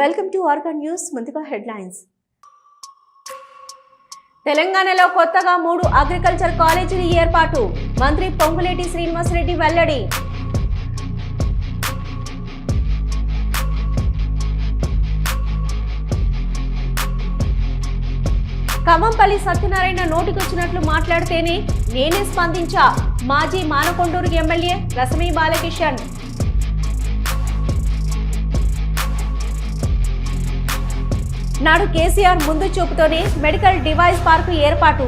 Welcome to ఆర్గా news ముందుగా headlines తెలంగాణలో కొత్తగా మూడు అగ్రికల్చర్ కాలేజీలు ఏర్పాటు. మంత్రి పొంగులేటి శ్రీనివాసరెడ్డి వెల్లడి. ఖమ్మంపల్లి సత్యనారాయణ నోటికొచ్చినట్లు మాట్లాడితేనే నేనే స్పందించా. మాజీ మానకొండూరు ఎమ్మెల్యే రసమీ బాలకిషన్. నాడు కేసీఆర్ ముందు చూపుతోనే మెడికల్ డివైస్ పార్కు ఏర్పాటు.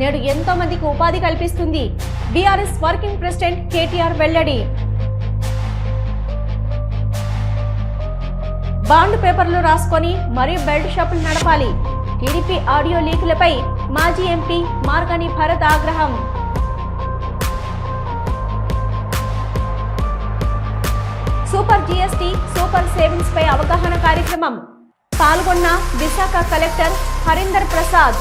నేడు ఎంతో మందికి ఉపాధి కల్పిస్తుంది. బీఆర్ఎస్ వర్కింగ్ ప్రెసిడెంట్ కేటీఆర్ వెల్లడి. బాండ్ పేపర్లు రాసుకొని మరియు బెల్ట్ షాపులు నడపాలి. టీడీపీ ఆడియో లీకులపై మాజీ ఎంపీ మార్గని భరత్ ఆగ్రహం. సూపర్ జీఎస్టీ సూపర్ సేవింగ్స్ పై అవగాహన కార్యక్రమం. పాల్గొన్న విశాఖ కలెక్టర్ హరీందర్ ప్రసాద్.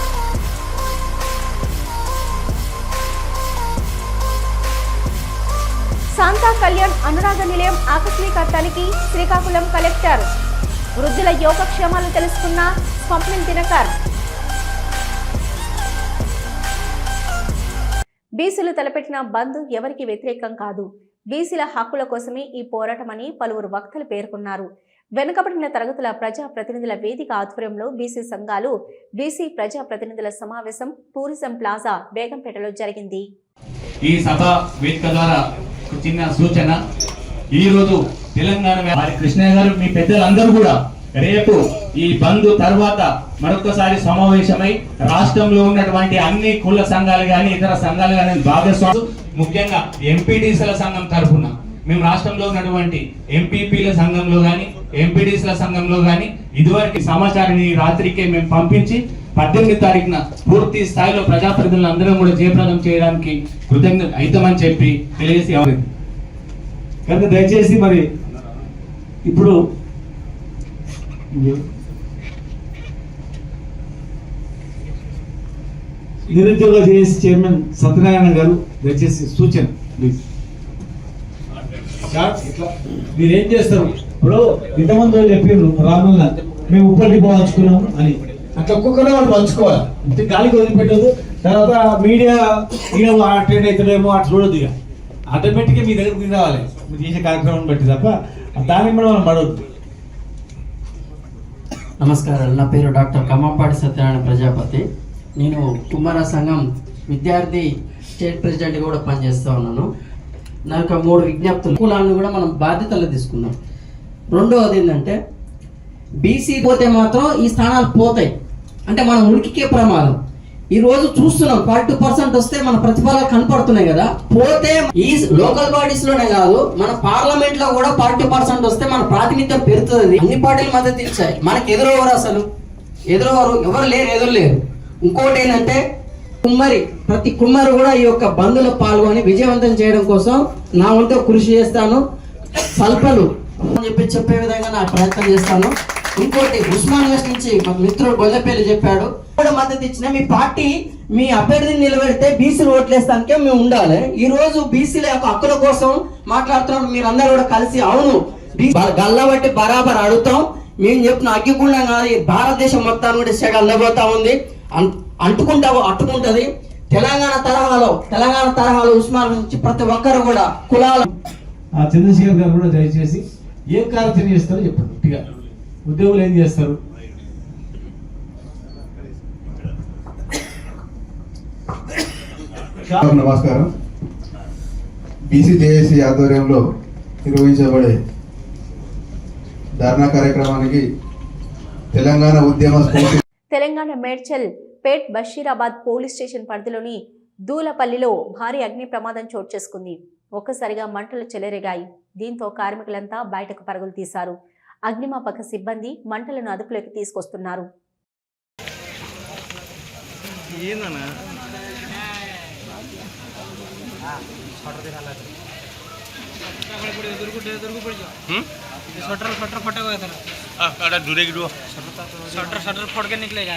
శాంతా కళ్యాణ్ అనురాగ నిలయం ఆకస్మిక తనిఖీ శ్రీకాకుళం కలెక్టర్. వృద్ధుల యోగక్షేమాలు తెలుసుకున్న స్వప్నిల్ దినకర్. బీసీలు తలపెట్టిన బంద్ ఎవరికి వ్యతిరేకం కాదు. బీసీల హక్కుల కోసమే ఈ పోరాటమని పలువురు వక్తలు పేర్కొన్నారు. వెనుకబడిన తరగతుల ప్రజా ప్రతినిధుల వేదిక ఆధ్వర్యంలో బీసీ సంఘాలు బీసీ ప్రజా ప్రతినిధుల సమావేశం టూరిజం ప్లాజా బేగంపేటలో జరిగింది. ఈ సభ వేదిక ద్వారా చిన్న సూచన. ఈ రోజు తెలంగాణ కృష్ణయ్య గారు మీ పెద్దలందరూ కూడా రేపు ఈ బంద్ తర్వాత మరొకసారి సమావేశమై రాష్ట్రంలో ఉన్నటువంటి అన్ని కుల సంఘాలు కానీ ఇతర సంఘాలు కానీ భాగస్వామ్యం ముఖ్యంగా ఎంపీటీసీల సంఘం తరఫున మేము రాష్ట్రంలో ఉన్నటువంటి ఎంపీపీల సంఘంలో కానీ ఎంపీడీసీల సంఘంలో కానీ ఇదివరకు సమాచారాన్ని రాత్రికే మేము పంపించి పద్దెనిమిది తారీఖున పూర్తి స్థాయిలో ప్రజాప్రతినిధులు అందరం కూడా జయప్రదం చేయడానికి కృతజ్ఞత అయితమని చెప్పి తెలియజేసి కనుక దయచేసి మరి ఇప్పుడు నిరుద్యోగ జేఏసీ చైర్మన్ సత్యనారాయణ గారు దయచేసి సూచన ప్లీజ్. మీరేం చేస్తారు? ఇప్పుడు ఇంతమంది చెప్పారు రామన్న మేము ఉప్పటి పోవాల్చుకున్నాం అని. అట్లా ఒక్కొక్కరు వాళ్ళు పంచుకోవాలి. ఇంత గాలికి వదిలిపెట్టదు తర్వాత మీడియా ఈయన అటెండ్ అవుతాడేమో అట్లా చూడదు ఇక. ఆటోమేటిక్గా మీ దగ్గరికి రావాలి. మీరు చేసే కార్యక్రమం బట్టి తప్ప దాన్ని కూడా మనం పడవద్దు నమస్కారాలు. నా పేరు డాక్టర్ కమ్మపాటి సత్యనారాయణ ప్రజాపతి. నేను కుమార సంఘం విద్యార్థి స్టేట్ ప్రెసిడెంట్ కూడా పనిచేస్తూ ఉన్నాను. నా యొక్క మూడు విజ్ఞప్తులు కులాలను కూడా మనం బాధ్యతలు తీసుకున్నాం. రెండవది ఏంటంటే బీసీ పోతే మాత్రం ఈ స్థానాలు పోతాయి. అంటే మనం ఉడికికే ప్రమాదం. ఈ రోజు చూస్తున్నాం ఫార్టీ పర్సెంట్ వస్తే మన ప్రతిఫలాలు కనపడుతున్నాయి కదా. పోతే ఈ లోకల్ బాడీస్లోనే కాదు మన పార్లమెంట్లో కూడా ఫార్టీ పర్సెంట్ వస్తే మన ప్రాతినిధ్యం పెరుగుతుంది. అన్ని పార్టీలు మద్దతు ఇచ్చాయి. మనకి ఎదురవ్వరు అసలు. ఎదురవ్వరు ఎవరు లేరు ఎదురు లేరు. ఇంకోటి ఏంటంటే కుమ్మరి ప్రతి కుమ్మరి కూడా ఈ యొక్క బంధులో పాల్గొని విజయవంతం చేయడం కోసం నా వంతు కృషి చేస్తాను. సల్పలు అని చెప్పి చెప్పే విధంగా నా ప్రయత్నం చేస్తాను. ఇంకోటి ఉస్మాన్ వెస్ట్ నుంచి మా మిత్రుడు గొల్లపేలు చెప్పాడు. కూడా మద్దతు ఇచ్చిన మీ పార్టీ మీ అభ్యర్థిని నిలబెడితే బీసీలు ఓట్లేస్తానికే మేము ఉండాలి. ఈ రోజు బీసీల యొక్క హక్కుల కోసం మాట్లాడుతున్నాం మీరందరూ కూడా కలిసి అవును గల్లబట్టి బరాబర్ అడుగుతాం. మేము చెప్పిన అగ్గిగుండం కాదు ఈ భారతదేశం మొత్తాన్ని కూడా సెగ అల్లబోతా ఉంది. అం- అంటుకుంటా అట్టుకుంటది. తెలంగాణ తరహాలో తెలంగాణ తరహాలో ఉస్మాన్ నుంచి ప్రతి ఒక్కరు కూడా కులాల ఆ చంద్రశేఖర్ గారు కూడా దయచేసి ఏం కార్యాచరణ చేస్తారో చెప్పండి గట్టిగా. ఉద్యోగులు ఏం చేస్తారు? నమస్కారం. బీసీ జేఏసీ ఆధ్వర్యంలో నిర్వహించబడే ధర్నా కార్యక్రమానికి తెలంగాణ ఉద్యమ తెలంగాణ మేడ్చల్ పేట్ బషీరాబాద్ పోలీస్ స్టేషన్ పరిధిలోని దూలపల్లిలో భారీ అగ్ని ప్రమాదం చోటు చేసుకుంది ఒక్కసారిగా మంటలు చెలరేగాయి దీంతో కార్మికులంతా బయటకు పరుగులు తీశారు అగ్నిమాపక సిబ్బంది మంటలను అదుపులోకి తీసుకొస్తున్నారు शटर शटर फटे हुए थे अरे दूरे की शटर शटर फोड़ के निकलेगा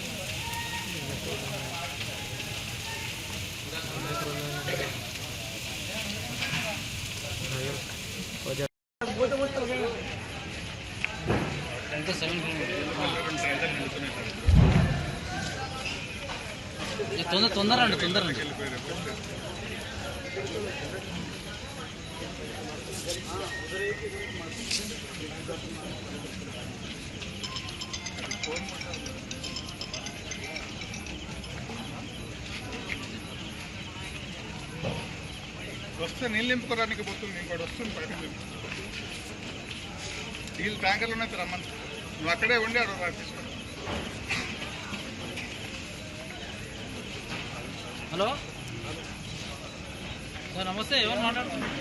వస్తే నీళ్ళు నింపుకోవడానికి పోతుంది ఇంకోటి వస్తుంది బయట నీళ్ళు ట్యాంకర్లు ఉన్నాయి రమ్మని నువ్వు అక్కడే ఉండి అక్కడ హలో? సార్ నమస్తే ఎవరు మాట్లాడుతున్నారు?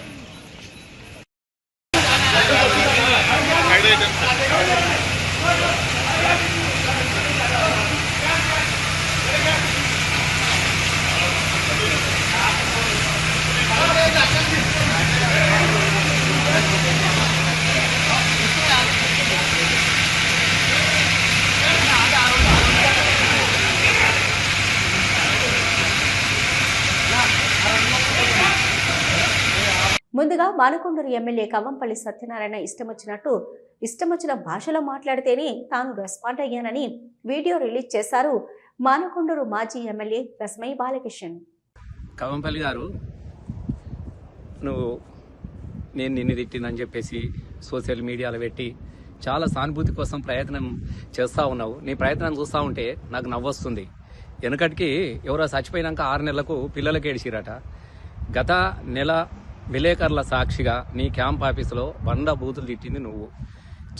ముందుగా మానకొండూరు ఎమ్మెల్యే కవ్వంపల్లి సత్యనారాయణ ఇష్టం వచ్చినట్టు ఇష్టం వచ్చిన భాషలో మాట్లాడితేనే తాను రెస్పాండ్ అయ్యానని వీడియో రిలీజ్ చేశారు మానకొండూరు మాజీ ఎమ్మెల్యే రస్మై బాలకిషన్ కవంపల్లి గారు నువ్వు నేను నిన్ను తిట్టిందని చెప్పేసి సోషల్ మీడియాలో పెట్టి చాలా సానుభూతి కోసం ప్రయత్నం చేస్తూ ఉన్నావు. నీ ప్రయత్నం చూస్తూ ఉంటే నాకు నవ్వొస్తుంది. వెనకటికి ఎవరో చచ్చిపోయినాక ఆరు నెలలకు పిల్లలకి ఏడిచిరట గత నెల విలేకరుల సాక్షిగా నీ క్యాంప్ ఆఫీసులో బండ బూతులు తిట్టింది నువ్వు.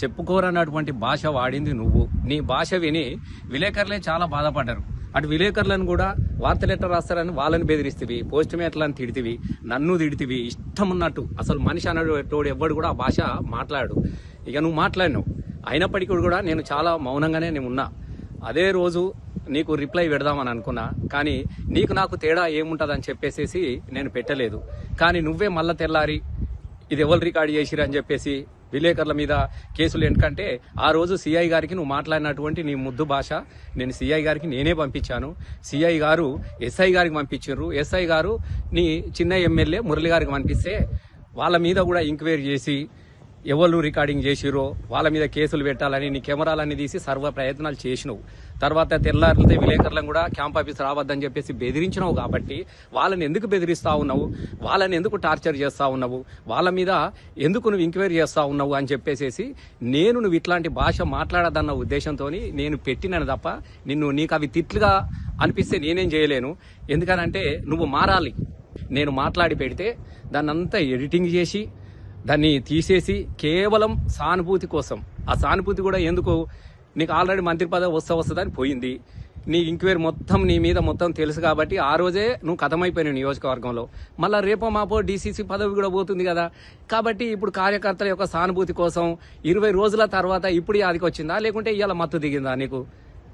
చెప్పుకోరన్నటువంటి భాష వాడింది నువ్వు. నీ భాష విని విలేకరులే చాలా బాధపడ్డారు. అటు విలేకరులను కూడా వార్తలు ఎట్లా రాస్తారని వాళ్ళని బెదిరిస్తేవి పోస్ట్ మేట్లని తిడితివి నన్ను తిడితివి ఇష్టం ఉన్నట్టు అసలు మనిషి అన్నటోడు ఎవ్వడు కూడా ఆ భాష మాట్లాడు. ఇక నువ్వు మాట్లాడినావు. అయినప్పటికీ కూడా నేను చాలా మౌనంగానే నేను ఉన్నా. అదే రోజు నీకు రిప్లై పెడదామని అనుకున్నా కానీ నీకు నాకు తేడా ఏముంటుందని చెప్పేసేసి నేను పెట్టలేదు. కానీ నువ్వే మళ్ళా తెల్లారి ఇది ఎవరు రికార్డ్ చేసిరని అని చెప్పేసి విలేకరుల మీద కేసులు ఎందుకంటే ఆ రోజు సిఐ గారికి నువ్వు మాట్లాడినటువంటి నీ ముద్దు భాష నేను సిఐ గారికి నేనే పంపించాను. సిఐ గారు ఎస్ఐ గారికి పంపించారు ఎస్ఐ గారు నీ చిన్న ఎమ్మెల్యే మురళి గారికి పంపిస్తే వాళ్ళ మీద కూడా ఎంక్వైరీ చేసి ఎవరు రికార్డింగ్ చేసిరో వాళ్ళ మీద కేసులు పెట్టాలని నీ కెమెరాలన్నీ తీసి సర్వ ప్రయత్నాలు చేసినావు. తర్వాత తెల్లారితే విలేకరులను కూడా క్యాంప్ ఆఫీస్ రావద్దని చెప్పేసి బెదిరించినావు కాబట్టి వాళ్ళని ఎందుకు బెదిరిస్తా ఉన్నావు? వాళ్ళని ఎందుకు టార్చర్ చేస్తా ఉన్నావు? వాళ్ళ మీద ఎందుకు నువ్వు ఎంక్వైరీ చేస్తా ఉన్నావు అని చెప్పేసేసి నేను నువ్వు ఇట్లాంటి భాష మాట్లాడదన్న ఉద్దేశంతో నేను పెట్టినాను తప్ప నిన్ను నీకు అవి తిట్లుగా అనిపిస్తే నేనేం చేయలేను. ఎందుకనంటే నువ్వు మారాలి. నేను మాట్లాడి పెడితే దాన్ని అంతా ఎడిటింగ్ చేసి దాన్ని తీసేసి కేవలం సానుభూతి కోసం. ఆ సానుభూతి కూడా ఎందుకు నీకు ఆల్రెడీ మంత్రి పదవి వస్తా వస్తుందని పోయింది. నీ ఇంక్వైరీ మొత్తం నీ మీద మొత్తం తెలుసు కాబట్టి ఆ రోజే నువ్వు కథమైపోయినావు నియోజకవర్గంలో. మళ్ళీ రేపో మాపో డీసీసీ పదవి కూడా పోతుంది కదా. కాబట్టి ఇప్పుడు కార్యకర్తల యొక్క సానుభూతి కోసం ఇరవై రోజుల తర్వాత ఇప్పుడు అదికి వచ్చిందా? లేకుంటే ఇవాళ మత్తు దిగిందా నీకు?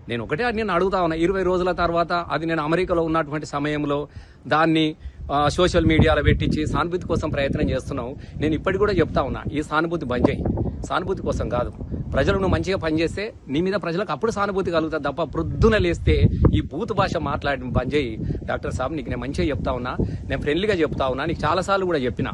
నేను ఒకటే నేను అడుగుతా ఉన్నా ఇరవై రోజుల తర్వాత అది నేను అమెరికాలో ఉన్నటువంటి సమయంలో దాన్ని సోషల్ మీడియాలో పెట్టించి సానుభూతి కోసం ప్రయత్నం చేస్తున్నావు. నేను ఇప్పటికి కూడా చెప్తా ఉన్నా ఈ సానుభూతి బంద్ చేయి. సానుభూతి కోసం కాదు. ప్రజలు నువ్వు మంచిగా పనిచేస్తే నీ మీద ప్రజలకు అప్పుడు సానుభూతి కలుగుతుంది తప్ప ప్రొద్దున లేస్తే ఈ బూత్ భాష మాట్లాడి బంద్ చేయి. డాక్టర్ సాబ్ నీకు నేను మంచిగా చెప్తా ఉన్నా. నేను ఫ్రెండ్లీగా చెప్తా ఉన్నా. నీకు చాలాసార్లు కూడా చెప్పిన.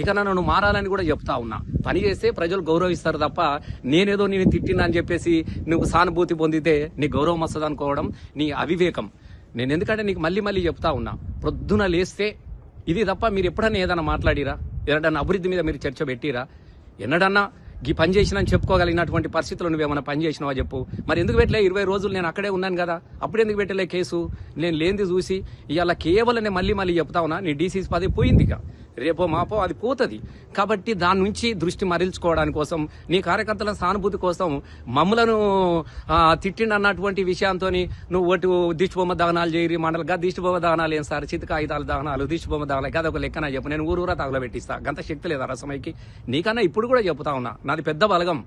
ఇక నన్ను మారాలని కూడా చెప్తా ఉన్నా. పని చేస్తే ప్రజలు గౌరవిస్తారు తప్ప నేనేదో నేను తిట్టినా అని చెప్పేసి నువ్వు సానుభూతి పొందితే నీ గౌరవం వస్తుంది అనుకోవడం నీ అవివేకం. నేను ఎందుకంటే నీకు మళ్ళీ మళ్ళీ చెప్తా ఉన్నా. ప్రొద్దున లేస్తే ఇది తప్ప మీరు ఎప్పుడన్నా ఏదైనా మాట్లాడిరా? ఏదన్నా అభివృద్ధి మీద మీరు చర్చ పెట్టిరా? ఎన్నడన్నా ఈ పని చేసినా చెప్పుకోగలిగినటువంటి పరిస్థితులు నువ్వేమైనా పని చేసినావా చెప్పు. మరి ఎందుకు పెట్టలే? ఇరవై రోజులు నేను అక్కడే ఉన్నాను కదా. అప్పుడు ఎందుకు పెట్టలే కేసు? నేను లేనిది చూసి ఇవాళ కేవలం నేను మళ్ళీ మళ్ళీ చెప్తా ఉన్నా. నీ డీసీసీ పదవి పోయింది ఇక. రేపో మాపో అది పోతుంది. కాబట్టి దాని నుంచి దృష్టి మరల్చుకోవడానికి కోసం నీ కార్యకర్తల సానుభూతి కోసం మమ్మలను తిట్టిండి అన్నటువంటి విషయంతో నువ్వు ఒటు దిష్టిబొమ్మ దహనాలు చేయరి మండలిగా దిష్టిబొమ్మ దహనాలు ఏం సార్? చితక ఆయుధాలు దహనాలు దిష్టిబొమ్మ దహనాలు కదా ఒక లెక్కన చెప్పు. నేను ఊరూరా తగలబెట్టిస్తా. గంత శక్తి లేదా రసమైకి. నీకన్నా ఇప్పుడు కూడా చెప్తా ఉన్నా. నాది పెద్ద బలగం.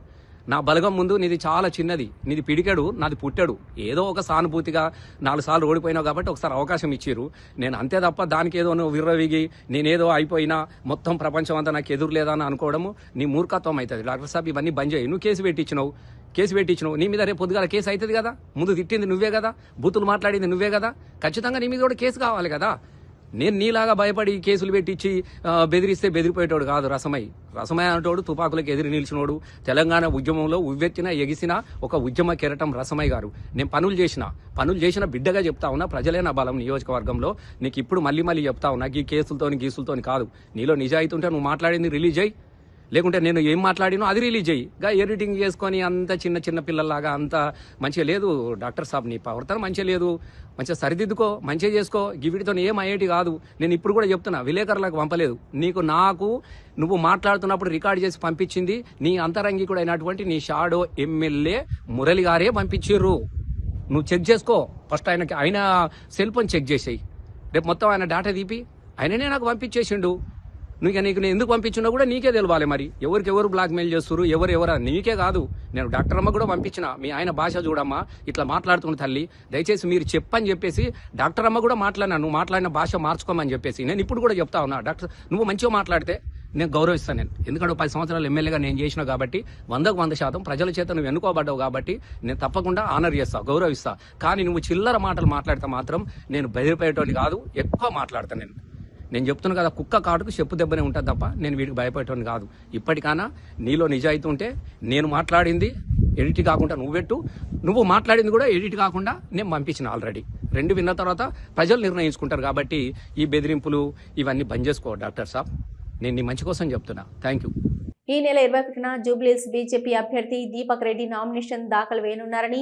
నా బలగం ముందు నీది చాలా చిన్నది. నీది పిడికెడు నాది పుట్టాడు. ఏదో ఒక సానుభూతిగా నాలుగు సార్లు ఓడిపోయినావు కాబట్టి ఒకసారి అవకాశం ఇచ్చిర్రు. నేను అంతే తప్ప దానికి ఏదో నువ్వు విర్రవిగి నేనేదో అయిపోయినా మొత్తం ప్రపంచం అంతా నాకు ఎదురు అని అనుకోవడము నీ మూర్ఖత్వం అవుతుంది. డాక్టర్ సాబ్ ఇవన్నీ బంద్ చేయి. నువ్వు కేసు పెట్టించినావు కేసు పెట్టించినావు నీ మీద రేపు పొద్దుగాల కేసు అవుతుంది కదా? ముందు తిట్టింది నువ్వే కదా? బూతులు మాట్లాడింది నువ్వే కదా? ఖచ్చితంగా నీ మీద కూడా కేసు కావాలి కదా? నేను నీలాగా భయపడి కేసులు పెట్టించి బెదిరిస్తే బెదిరిపోయేటోడు కాదు రసమై. రసమై అంటోడు తుపాకులకు ఎదిరి నిలిచినోడు. తెలంగాణ ఉద్యమంలో ఉవ్వెత్తిన ఎగిసిన ఒక ఉద్యమ కెరటం రసమై గారు. నేను పనులు చేసిన పనులు చేసిన బిడ్డగా చెప్తా ఉన్నా ప్రజలే నా బలం నియోజకవర్గంలో. నీకు ఇప్పుడు మళ్ళీ మళ్ళీ చెప్తా ఉన్నా ఈ కేసులతోని గీసులతోని కాదు. నీలో నిజాయితీ ఉంటే నువ్వు మాట్లాడింది రిలీజ్ అయ్యి లేకుంటే నేను ఏం మాట్లాడినో అది రిలీజ్ అయ్యి గా ఎడిటింగ్ చేసుకొని అంత చిన్న చిన్న పిల్లల్లాగా అంత మంచిగా లేదు. డాక్టర్ సాబ్ నీ ప్రవర్తన మంచిగా లేదు. మంచిగా సరిదిద్దుకో మంచిగా చేసుకో. గివిడితో ఏం అయ్యేటి కాదు. నేను ఇప్పుడు కూడా చెప్తున్నా విలేకరులకు పంపలేదు. నీకు నాకు నువ్వు మాట్లాడుతున్నప్పుడు రికార్డ్ చేసి పంపించింది నీ అంతరంగికుడు అయినటువంటి నీ షాడో ఎమ్మెల్యే మురళి గారే పంపించిర్రు. నువ్వు చెక్ చేసుకో. ఫస్ట్ ఆయనకి ఆయన సెల్ ఫోన్ చెక్ చేసేయి. రేపు మొత్తం ఆయన డేటా తీపి. ఆయననే నాకు పంపించేసిండు. నువ్వు నీకు నేను ఎందుకు పంపించినా కూడా నీకే తెలవాలి మరి. ఎవరికి ఎవరు చేస్తారు ఎవరు ఎవరు? నీకే కాదు. నేను డాక్టర్ అమ్మ కూడా పంపించిన. మీ ఆయన భాష చూడమ్మా. ఇట్లా మాట్లాడుతున్న తల్లి. దయచేసి మీరు చెప్పని చెప్పేసి డాక్టర్ అమ్మ కూడా మాట్లాడినా. నువ్వు మాట్లాడిన భాష మార్చుకోమని చెప్పేసి. నేను ఇప్పుడు కూడా చెప్తా ఉన్నా. డాక్టర్ నువ్వు మంచిగా మాట్లాడితే నేను గౌరవిస్తాను నేను. ఎందుకంటే పది సంవత్సరాలు ఎమ్మెల్యేగా నేను చేసిన కాబట్టి వందకు వంద శాతం ప్రజల చేత నువ్వు ఎన్నుకోబడ్డావు కాబట్టి నేను తప్పకుండా ఆనర్ చేస్తా గౌరవిస్తా. కానీ నువ్వు చిల్లర మాటలు మాట్లాడితే మాత్రం నేను బెదిరిపోయేటోని కాదు. ఎక్కువ మాట్లాడతాను నేను. నేను చెప్తున్నా కదా కుక్క కాడుకు చెప్పు దెబ్బనే ఉంటుంది తప్ప నేను వీటికి భయపడేటోని కాదు. ఇప్పటికైనా నీలో నిజాయితీ ఉంటే నేను మాట్లాడింది ఎడిట్ కాకుండా నువ్వు పెట్టు. నువ్వు మాట్లాడింది కూడా ఎడిట్ కాకుండా నేను పంపించిన ఆల్రెడీ. రెండు విన్న తర్వాత ప్రజలు నిర్ణయించుకుంటారు కాబట్టి ఈ బెదిరింపులు ఇవన్నీ బంద్ చేసుకో డాక్టర్ సాబ్. నేను నీ మంచి కోసం చెప్తున్నా. థ్యాంక్ యూ ఈ నెల ఇరవై ఒకటిన జూబ్లీస్ బీజేపీ అభ్యర్థి దీపక్ రెడ్డి నామినేషన్ దాఖలు వేయనున్నారని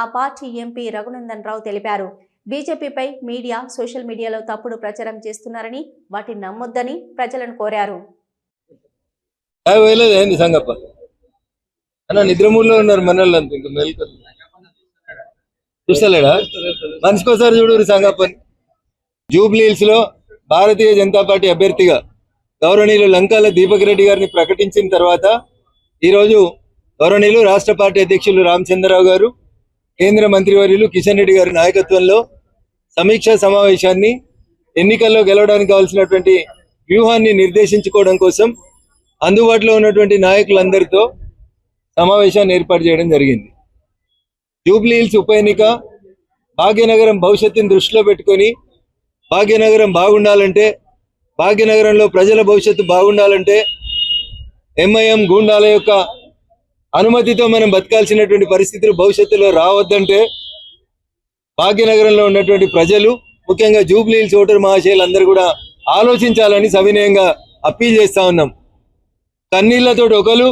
ఆ పార్టీ ఎంపీ రఘునందన్ రావు తెలిపారు. బీజేపీపై మీడియా సోషల్ మీడియాలో తప్పుడు ప్రచారం చేస్తున్నారని వాటిని నమ్మొద్దని ప్రజలను కోరారు. సంగప్ప? అన్న నిద్రమూడులో ఉన్నారు మనల్ని అంత ఇంకా చూస్తలేడా? మనిషికోసారి చూడు సంగప్పని. జూబ్లీ హిల్స్లో భారతీయ జనతా పార్టీ అభ్యర్థిగా గౌరవనీయులు లంకాల దీపక్ రెడ్డి గారిని ప్రకటించిన తర్వాత ఈరోజు గౌరవనీయులు రాష్ట్ర పార్టీ అధ్యక్షులు రామచంద్రరావు గారు కేంద్ర మంత్రివర్యులు కిషన్ రెడ్డి గారి నాయకత్వంలో సమీక్షా సమావేశాన్ని ఎన్నికల్లో గెలవడానికి కావాల్సినటువంటి వ్యూహాన్ని నిర్దేశించుకోవడం కోసం అందుబాటులో ఉన్నటువంటి నాయకులందరితో సమావేశాన్ని ఏర్పాటు చేయడం జరిగింది. జూబ్లీ హిల్స్ ఉప ఎన్నిక భాగ్యనగరం భవిష్యత్తుని దృష్టిలో పెట్టుకొని భాగ్యనగరం బాగుండాలంటే భాగ్యనగరంలో ప్రజల భవిష్యత్తు బాగుండాలంటే ఎంఐఎం గూండాల యొక్క అనుమతితో మనం బతకాల్సినటువంటి పరిస్థితులు భవిష్యత్తులో రావద్దంటే భాగ్యనగరంలో ఉన్నటువంటి ప్రజలు ముఖ్యంగా జూబ్లీ హిల్స్ ఓటర్ మహాశయులందరూ కూడా ఆలోచించాలని సవినయంగా అప్పీల్ చేస్తా ఉన్నాం. కన్నీళ్ళతో ఒకరు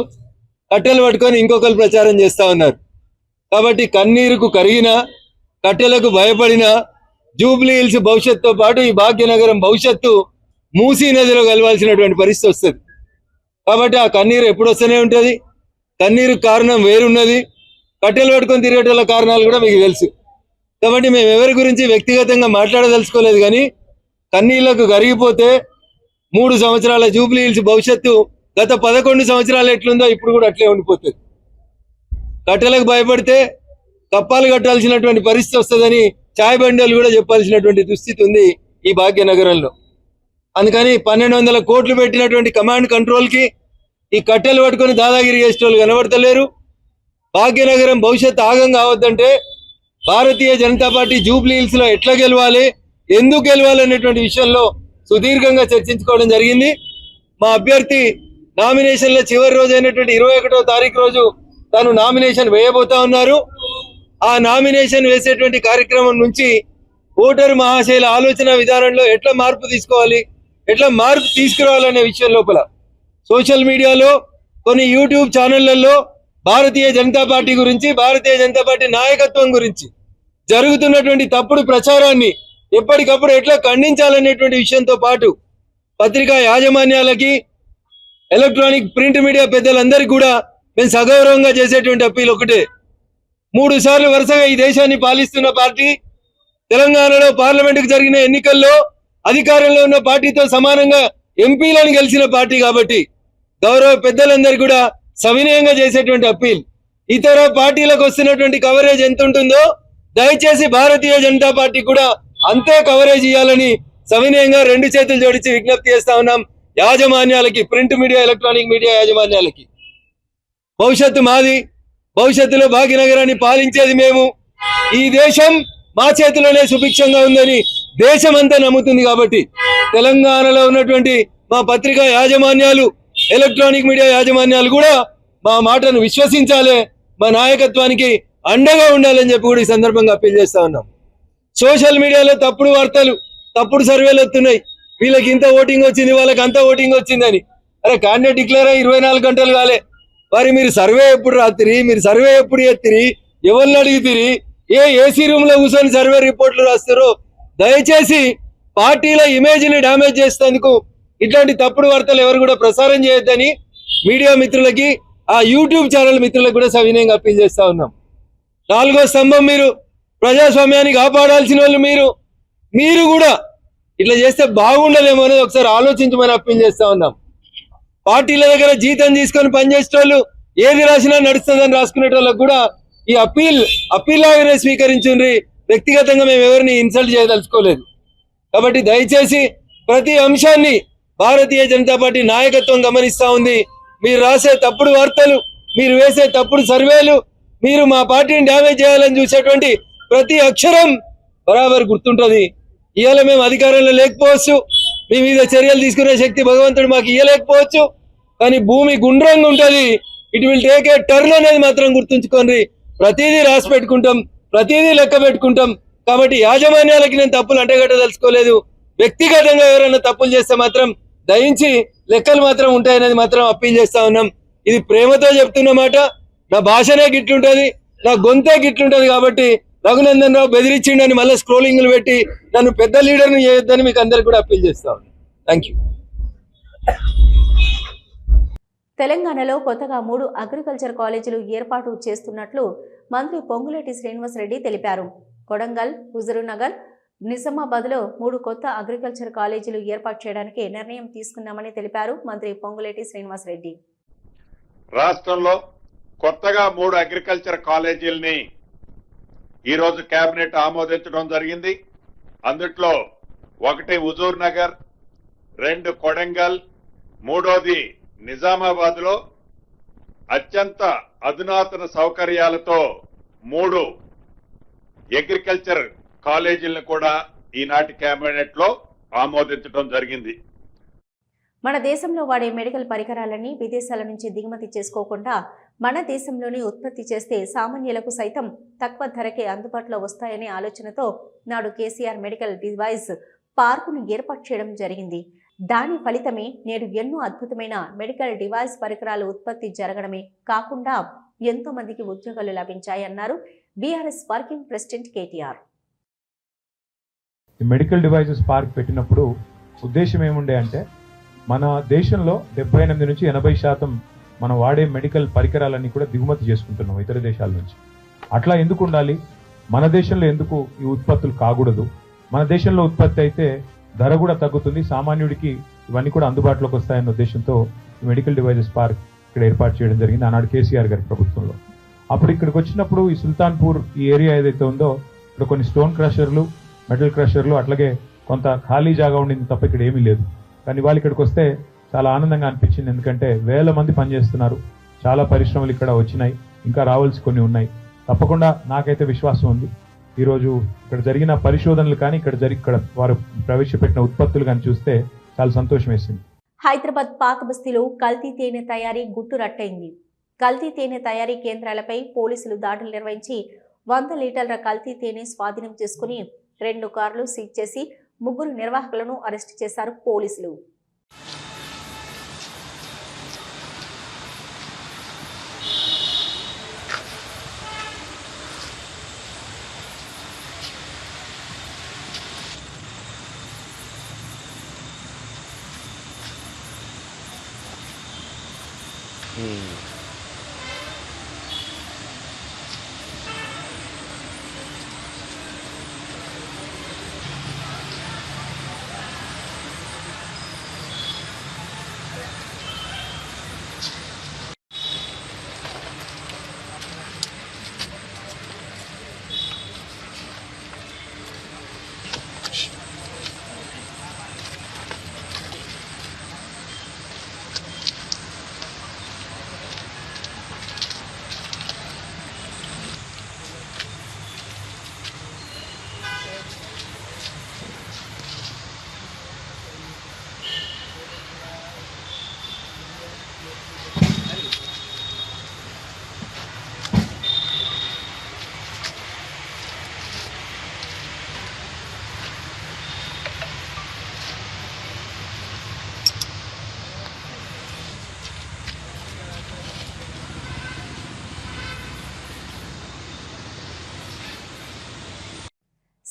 కట్టెలు పట్టుకొని ఇంకొకరు ప్రచారం చేస్తా ఉన్నారు. కాబట్టి కన్నీరుకు కరిగిన కట్టెలకు భయపడిన జూబ్లీ హిల్స్ భవిష్యత్తుతో పాటు ఈ భాగ్యనగరం భవిష్యత్తు మూసీ నదిలో కలవాల్సినటువంటి పరిస్థితి వస్తుంది. కాబట్టి ఆ కన్నీరు ఎప్పుడు వస్తూనే ఉంటుంది. కన్నీరు కారణం వేరున్నది. కట్టెలు పట్టుకొని తిరిగేటోళ్ళ కారణాలు కూడా మీకు తెలుసు. కాబట్టి మేము ఎవరి గురించి వ్యక్తిగతంగా మాట్లాడదలుచుకోలేదు కానీ కన్నీళ్ళకు కరిగిపోతే మూడు సంవత్సరాల జూబ్లీ హిల్స్ భవిష్యత్తు గత పదకొండు సంవత్సరాలు ఎట్లుందో ఇప్పుడు కూడా అట్లే ఉండిపోతుంది. కట్టెలకు భయపడితే కప్పాలు కట్టాల్సినటువంటి పరిస్థితి వస్తుందని చాయ్ బండలు కూడా చెప్పాల్సినటువంటి దుస్థితి ఉంది ఈ భాగ్యనగరంలో. అందుకని పన్నెండు వందల కోట్లు పెట్టినటువంటి కమాండ్ కంట్రోల్కి ఈ కట్టెలు పట్టుకొని దాదాగిరి చేసేటోళ్ళు కనబడతలేరు. భాగ్యనగరం భవిష్యత్తు ఆగం కావద్దంటే భారతీయ జనతా పార్టీ జూబ్లీ హిల్స్లో ఎట్లా గెలవాలి ఎందుకు గెలవాలి అనేటువంటి విషయంలో సుదీర్ఘంగా చర్చించుకోవడం జరిగింది. మా అభ్యర్థి నామినేషన్ల చివరి రోజు అయినటువంటి ఇరవై ఒకటో తారీఖు రోజు తాను నామినేషన్ వేయబోతా ఉన్నారు. ఆ నామినేషన్ వేసేటువంటి కార్యక్రమం నుంచి ఓటరు మహాశైల ఆలోచన విధానంలో ఎట్లా మార్పు తీసుకోవాలి ఎట్లా మార్పు తీసుకురావాలనే విషయం లోపల సోషల్ మీడియాలో కొన్ని యూట్యూబ్ ఛానళ్ళలో భారతీయ జనతా పార్టీ గురించి భారతీయ జనతా పార్టీ నాయకత్వం గురించి జరుగుతున్నటువంటి తప్పుడు ప్రచారాన్ని ఎప్పటికప్పుడు ఎట్లా ఖండించాలనేటువంటి విషయంతో పాటు పత్రికా యాజమాన్యాలకి ఎలక్ట్రానిక్ ప్రింట్ మీడియా పెద్దలందరికీ కూడా మేము సగౌరవంగా చేసేటువంటి అప్పీల్ ఒకటే. మూడు సార్లు వరుసగా ఈ దేశాన్ని పాలిస్తున్న పార్టీ తెలంగాణలో పార్లమెంటుకు జరిగిన ఎన్నికల్లో అధికారంలో ఉన్న పార్టీతో సమానంగా ఎంపీలను గెలిచిన పార్టీ కాబట్టి గౌరవ పెద్దలందరూ కూడా సవినయంగా చేసేటువంటి అప్పీల్. ఇతర పార్టీలకు వస్తున్నటువంటి కవరేజ్ ఎంత ఉంటుందో దయచేసి భారతీయ జనతా పార్టీ కూడా అంతే కవరేజ్ ఇవ్వాలని సవినయంగా రెండు చేతులు జోడించి విజ్ఞప్తి చేస్తా ఉన్నాం. యాజమాన్యాలకి ప్రింట్ మీడియా ఎలక్ట్రానిక్ మీడియా యాజమాన్యాలకి. భవిష్యత్తు మాది భవిష్యత్తులో భాగ్యనగరాన్ని పాలించేది మేము. ఈ దేశం మా చేతిలోనే సుభిక్షంగా ఉందని దేశమంతా నమ్ముతుంది కాబట్టి తెలంగాణలో ఉన్నటువంటి మా పత్రికా యాజమాన్యాలు ఎలక్ట్రానిక్ మీడియా యాజమాన్యాలు కూడా మా మాటను విశ్వసించాలి. మా నాయకత్వానికి అండగా ఉండాలని చెప్పి కూడా ఈ సందర్భంగా అప్పీల్ చేస్తా ఉన్నాం. సోషల్ మీడియాలో తప్పుడు వార్తలు తప్పుడు సర్వేలు వస్తున్నాయి. వీళ్ళకి ఇంత ఓటింగ్ వచ్చింది వాళ్ళకి అంత ఓటింగ్ వచ్చిందని అరే క్యాండిడేట్ డిక్లేర్ అయ్యి ఇరవై నాలుగు గంటలు కాలే. మరి మీరు సర్వే ఎప్పుడు రాత్రి మీరు సర్వే ఎప్పుడు ఎత్తిరి ఎవరిని అడిగితిరి? ఏ ఏసీ రూమ్లో కూర్చొని సర్వే రిపోర్ట్లు రాస్తారో? దయచేసి పార్టీల ఇమేజ్ని డ్యామేజ్ చేసేందుకు ఇట్లాంటి తప్పుడు వార్తలు ఎవరు కూడా ప్రసారం చేయొద్దని మీడియా మిత్రులకి ఆ యూట్యూబ్ ఛానల్ మిత్రులకు కూడా సవినయంగా అప్పీల్ చేస్తా ఉన్నాం. నాలుగో స్తంభం మీరు ప్రజాస్వామ్యాన్ని కాపాడాల్సిన వాళ్ళు మీరు. మీరు కూడా ఇట్లా చేస్తే బాగుండలేమో అనేది ఒకసారి ఆలోచించమని అప్పీల్ చేస్తా ఉన్నాం. పార్టీల దగ్గర జీతం తీసుకొని పనిచేసే వాళ్ళు ఏది రాసినా నడుస్తుందని రాసుకునే వాళ్ళకు కూడా ఈ అప్పీల్ అప్పీల్ లాగానే స్వీకరించుండ్రి. వ్యక్తిగతంగా మేము ఎవరిని ఇన్సల్ట్ చేయదలుచుకోలేదు. కాబట్టి దయచేసి ప్రతి అంశాన్ని భారతీయ జనతా పార్టీ నాయకత్వం గమనిస్తా ఉంది. మీరు రాసే తప్పుడు వార్తలు మీరు వేసే తప్పుడు సర్వేలు మీరు మా పార్టీని డ్యామేజ్ చేయాలని చూసేటువంటి ప్రతి అక్షరం బరాబర్ గుర్తుంటుంది. ఇవాళ మేము అధికారంలో లేకపోవచ్చు మీ మీద చర్యలు తీసుకునే శక్తి భగవంతుడు మాకు ఇవ్వలేకపోవచ్చు కానీ భూమి గుండ్రంగా ఉంటుంది. It will take a turn అనేది మాత్రం గుర్తుంచుకోండి. ప్రతిదీ రాసి పెట్టుకుంటాం ప్రతిదీ లెక్క పెట్టుకుంటాం. కాబట్టి యాజమాన్యాలకి నేను తప్పులు అంటగట్టదలుచుకోలేదు వ్యక్తిగతంగా ఎవరైనా తప్పులు చేస్తే మాత్రం దయించి లెక్కలు మాత్రం ఉంటాయనేది మాత్రం అప్పీల్ చేస్తా ఉన్నాం. ఇది ప్రేమతో చెప్తున్నమాట నా భాషనే గిట్లుంటది నా గొంతే గిట్లుంటది కాబట్టి రఘునందన్ రావు బెదిరించిండని మళ్ళీ స్క్రోలింగ్లు పెట్టి నన్ను పెద్ద లీడర్ని చేయొద్దని మీకు అందరికి కూడా అప్పీల్ చేస్తా ఉన్నాను థ్యాంక్ యూ తెలంగాణలో కొత్తగా మూడు అగ్రికల్చర్ కాలేజీలు ఏర్పాటు చేస్తున్నట్లు మంత్రి పొంగులేటి శ్రీనివాసరెడ్డి తెలిపారు. కొడంగల్ హుజూరునగర్ నిజామాబాద్లో మూడు కొత్త అగ్రికల్చర్ కాలేజీలు ఏర్పాటు చేయడానికి నిర్ణయం తీసుకున్నామని తెలిపారు మంత్రి పొంగులేటి శ్రీనివాసరెడ్డి రాష్ట్రంలో కొత్తగా మూడు అగ్రికల్చర్ కాలేజీల్ని ఈరోజు కేబినెట్ ఆమోదించడం జరిగింది. అందుట్లో ఒకటి హుజూర్ నగర్ రెండు కొడంగల్ మూడోది నిజామాబాద్లో అత్యంత అధునాతన సౌకర్యాలతో మూడు అగ్రికల్చర్ కాలేజీలను కూడా ఈనాటి కేబినెట్లో ఆమోదించడం జరిగింది. మన దేశంలో వాడే మెడికల్ పరికరాలన్నీ విదేశాల నుంచి దిగుమతి చేసుకోకుండా మన దేశంలోనే ఉత్పత్తి చేస్తే సామాన్యులకు సైతం తక్కువ ధరకే అందుబాటులో వస్తాయనే ఆలోచనతో నాడు కేసీఆర్ మెడికల్ డివైస్ పార్కును ఏర్పాటు చేయడం జరిగింది. దాని ఫలితమే నేడు ఎన్నో అద్భుతమైన మెడికల్ డివైస్ పరికరాలు ఉత్పత్తి జరగడమే కాకుండా ఎంతో మందికి ఉద్యోగాలు లభించాయన్నారు BRS working president KTR. Medical devices park పెట్టినప్పుడు ఉద్దేశం ఏముండే అంటే మన దేశంలో డెబ్బై ఎనిమిది నుంచి ఎనభై శాతం మనం వాడే మెడికల్ పరికరాలన్నీ కూడా దిగుమతి చేసుకుంటున్నాం ఇతర దేశాల నుంచి. అట్లా ఎందుకు ఉండాలి? మన దేశంలో ఎందుకు ఈ ఉత్పత్తులు కాకూడదు? మన దేశంలో ఉత్పత్తి అయితే ధర కూడా తగ్గుతుంది సామాన్యుడికి ఇవన్నీ కూడా అందుబాటులోకి వస్తాయన్న ఉద్దేశంతో ఈ మెడికల్ డివైజెస్ పార్క్ ఇక్కడ ఏర్పాటు చేయడం జరిగింది ఆనాడు కేసీఆర్ గారి ప్రభుత్వంలో. అప్పుడు ఇక్కడికి వచ్చినప్పుడు ఈ సుల్తాన్పూర్ ఈ ఏరియా ఏదైతే ఉందో ఇక్కడ కొన్ని స్టోన్ క్రషర్లు మెటల్ క్రషర్లు అట్లాగే కొంత ఖాళీ జాగా ఉండింది తప్ప ఇక్కడ ఏమీ లేదు. కానీ వాళ్ళు ఇక్కడికి వస్తే చాలా ఆనందంగా అనిపించింది. ఎందుకంటే వేల మంది పనిచేస్తున్నారు. చాలా పరిశ్రమలు ఇక్కడ వచ్చినాయి. ఇంకా రావాల్సి కొన్ని ఉన్నాయి. తప్పకుండా నాకైతే విశ్వాసం ఉంది. ఈరోజు ఇక్కడ జరిగిన పరిశోధనలు కానీ ఇక్కడ జరిగి ఇక్కడ వారు ప్రవేశపెట్టిన ఉత్పత్తులు కానీ చూస్తే చాలా సంతోషం వేసింది. హైదరాబాద్ పాక బస్తీలో కల్తీ తేనె తయారీ గుట్టు రట్టయింది. కల్తీ తేనె తయారీ కేంద్రాలపై పోలీసులు దాడులు నిర్వహించి వంద లీటర్ల కల్తీ తేనె స్వాధీనం చేసుకుని రెండు కార్లు సీజ్ చేసి ముగ్గురు నిర్వాహకులను అరెస్టు చేశారు పోలీసులు.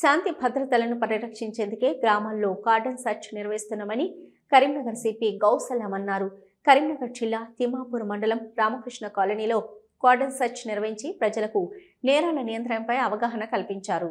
శాంతి భద్రతలను పరిరక్షించేందుకే గ్రామాల్లో కార్డన్ సర్చ్ నిర్వహిస్తున్నామని కరీంనగర్ సిపి గౌసలం అన్నారు కరీంనగర్ జిల్లా తిమాపూర్ మండలం రామకృష్ణ కాలనీలో కార్డన్ సర్చ్ నిర్వహించి ప్రజలకు నేరాల నియంత్రణపై అవగాహన కల్పించారు.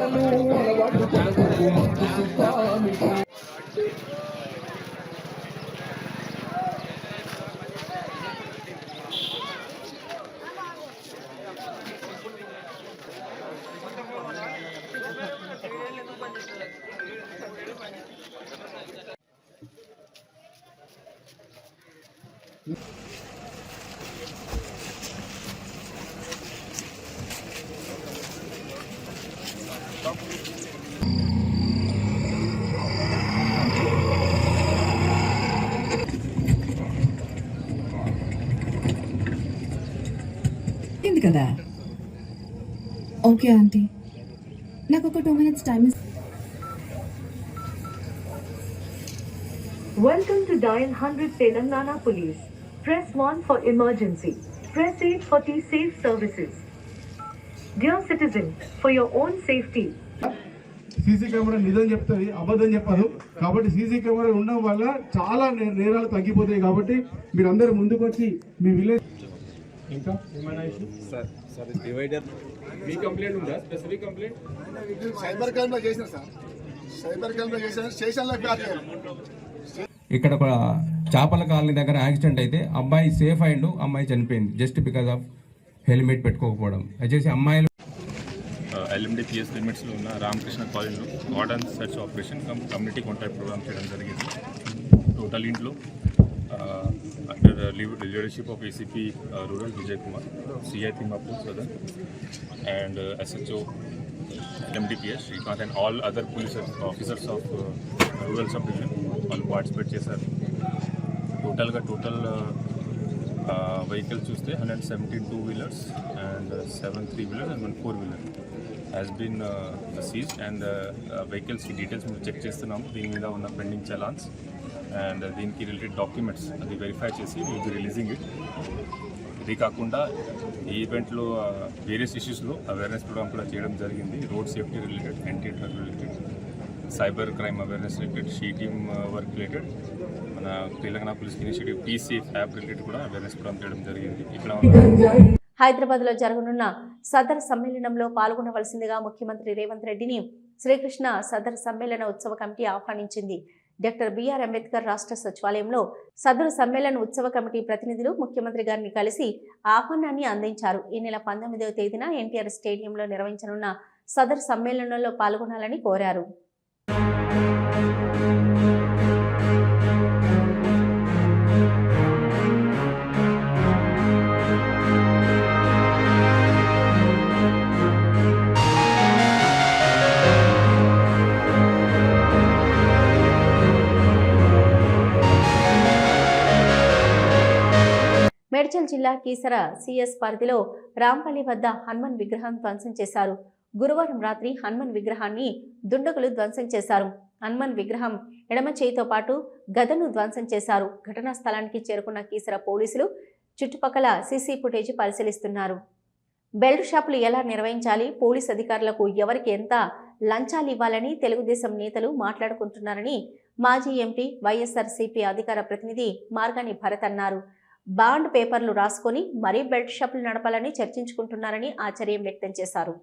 Okay aunty. నాకు ఒక two minutes time welcome to dial hundred Telangana police press one for emergency press eight for T safe services dear citizen for your own safety CC camera నిజం చెప్తుంది అబద్ధం చెప్పదు. కాబట్టి సీసీ కెమెరా ఉండడం వల్ల చాలా నేరాలు తగ్గిపోతాయి కాబట్టి మీరు అందరు ముందుకు వచ్చి మీ విలేజ్ ఇంకా issue? సైబర్ క్రైమ్లో చేసిన సార్ సైబర్ క్రైమ్లో చేసిన స్టేషన్లో కాదు ఇక్కడ ఒక చేపల కాలనీ దగ్గర యాక్సిడెంట్ అయితే అబ్బాయి సేఫ్ అయిండు అమ్మాయి చనిపోయింది జస్ట్ బికాస్ ఆఫ్ హెల్మెట్ పెట్టుకోకపోవడం. వచ్చేసి అమ్మాయిలు ఎల్ఎండిపిఎస్ లిమిట్స్లో ఉన్న రామకృష్ణ కాలనీలో garden search operation come community contact programme చేయడం జరిగింది. టోటల్ ఇంట్లో under leadership of ACP rural Vijay Kumar CI Thimmapur Sadan and SHO LMDPS Srikanth and all other police officers of rural sub division వాళ్ళు participate చేశారు టోటల్గా total vehicle చూస్తే hundred seventeen two wheelers and seven three wheelers and one four wheeler has been seized and vehicles details మేము check చేస్తున్నాము. దీని మీద ఉన్న pending challans and దీనికి రిలేటెడ్ డాక్యుమెంట్స్ అది వెరిఫై చేసి విల్ బి రిలీజింగ్ ఇట్ ఇది కాకుండా ఈ ఈవెంట్లో వేరియస్ ఇష్యూస్లో అవేర్నెస్ ప్రోగ్రామ్ కూడా చేయడం జరిగింది. Road safety related anti drug related cyber crime awareness related she team work related మన Telangana police initiative PC app related కూడా అవేర్నెస్ ప్రోగ్రామ్ చేయడం జరిగింది. ఇక్కడ హైదరాబాద్లో జరగనున్న సదర్ సమ్మేళనంలో పాల్గొనవలసిందిగా ముఖ్యమంత్రి రేవంత్ రెడ్డిని శ్రీకృష్ణ సదర్ సమ్మేళన ఉత్సవ కమిటీ ఆహ్వానించింది. డాక్టర్ బిఆర్ అంబేద్కర్ రాష్ట్ర సచివాలయంలో సదరు సమ్మేళన ఉత్సవ కమిటీ ప్రతినిధులు ముఖ్యమంత్రి గారిని కలిసి ఆహ్వానాన్ని అందించారు. ఈ నెల పంతొమ్మిదవ తేదీన ఎన్టీఆర్ స్టేడియంలో నిర్వహించనున్న సదరు సమ్మేళనంలో పాల్గొనాలని కోరారు. మేడ్చల్ జిల్లా కీసర సిఎస్ పరిధిలో రాంపల్లి వద్ద హనుమన్ విగ్రహం ధ్వంసం చేశారు. గురువారం రాత్రి హనుమన్ విగ్రహాన్ని దుండగులు ధ్వంసం చేశారు. హనుమన్ విగ్రహం ఎడమ చేయితో పాటు గదను ధ్వంసం చేశారు. ఘటనా స్థలానికి చేరుకున్న కీసర పోలీసులు చుట్టుపక్కల సీసీ ఫుటేజ్ పరిశీలిస్తున్నారు. బెల్ట్ షాపులు ఎలా నిర్వహించాలి? పోలీస్ అధికారులకు ఎవరికి ఎంత లంచాలు ఇవ్వాలని తెలుగుదేశం నేతలు మాట్లాడుకుంటున్నారని మాజీ ఎంపీ వైఎస్ఆర్సీపీ అధికార ప్రతినిధి మార్గాని భరత్ అన్నారు. బాండ్ పేపర్లు రాసుకొని మరీ బెల్ట్ షాపులు నడపాలని చర్చించుకుంటున్నారని ఆశ్చర్యం వ్యక్తం చేశారు.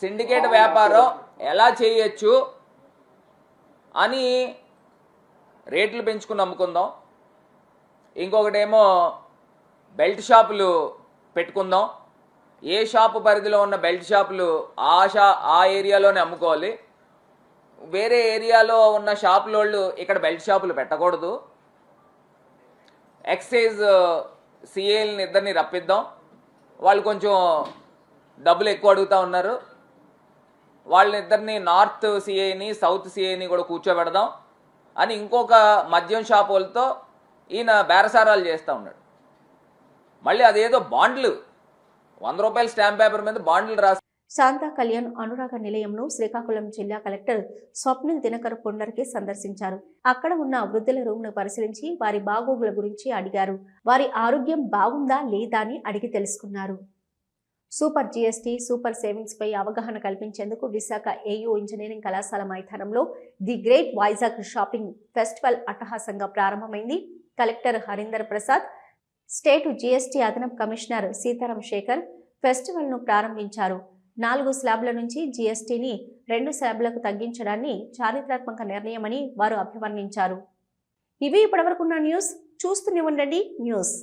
సిండికేట్ వ్యాపారం ఎలా చేయొచ్చు అని రేట్లు పెంచుకుని అమ్ముకుందాం ఇంకొకటేమో బెల్ట్ షాపులు పెట్టుకుందాం. ఏ షాపు పరిధిలో ఉన్న బెల్ట్ షాపులు ఆ షా ఆ ఏరియాలోనే అమ్ముకోవాలి. వేరే ఏరియాలో ఉన్న షాపులోళ్ళు ఇక్కడ బెల్ట్ షాపులు పెట్టకూడదు. ఎక్సైజ్ సిఏల్ని ఇద్దరిని రప్పిద్దాం. వాళ్ళు కొంచెం డబ్బులు ఎక్కువ అడుగుతా ఉన్నారు. వాళ్ళని ఇద్దరిని నార్త్ సిఏని సౌత్ సిఏని కూడా కూర్చోబెడదాం. అని ఇంకొక మద్యం షాప్ వాళ్ళతో ఈయన బేరసారాలు చేస్తూ ఉన్నాడు. మళ్ళీ అదేదో బాండ్లు. వంద రూపాయల స్టాంప్ పేపర్ మీద బాండ్లు రాసి శాంతా కళ్యాణ్ అనురాగ నిలయంను శ్రీకాకుళం జిల్లా కలెక్టర్ స్వప్నిల్ దినకర్ పుండర్కి సందర్శించారు. అక్కడ ఉన్న వృద్ధుల రూమ్ను పరిశీలించి వారి బాగోగుల గురించి అడిగారు. వారి ఆరోగ్యం బాగుందా లేదా అని అడిగి తెలుసుకున్నారు. సూపర్ జీఎస్టీ సూపర్ సేవింగ్స్ పై అవగాహన కల్పించేందుకు విశాఖ ఏయూ ఇంజనీరింగ్ కళాశాల మైదానంలో the great Vizag shopping festival అట్టహాసంగా ప్రారంభమైంది. Collector Harinder Prasad state GST అదనపు కమిషనర్ సీతారాం శేఖర్ ఫెస్టివల్ను ప్రారంభించారు. నాలుగు స్లాబ్ల నుంచి జీఎస్టీని రెండు స్లాబ్లకు తగ్గించడాన్ని చారిత్రాత్మక నిర్ణయమని వారు అభివర్ణించారు. ఇవి ఇప్పటివరకున్న న్యూస్. చూస్తూనే ఉండండి. న్యూస్.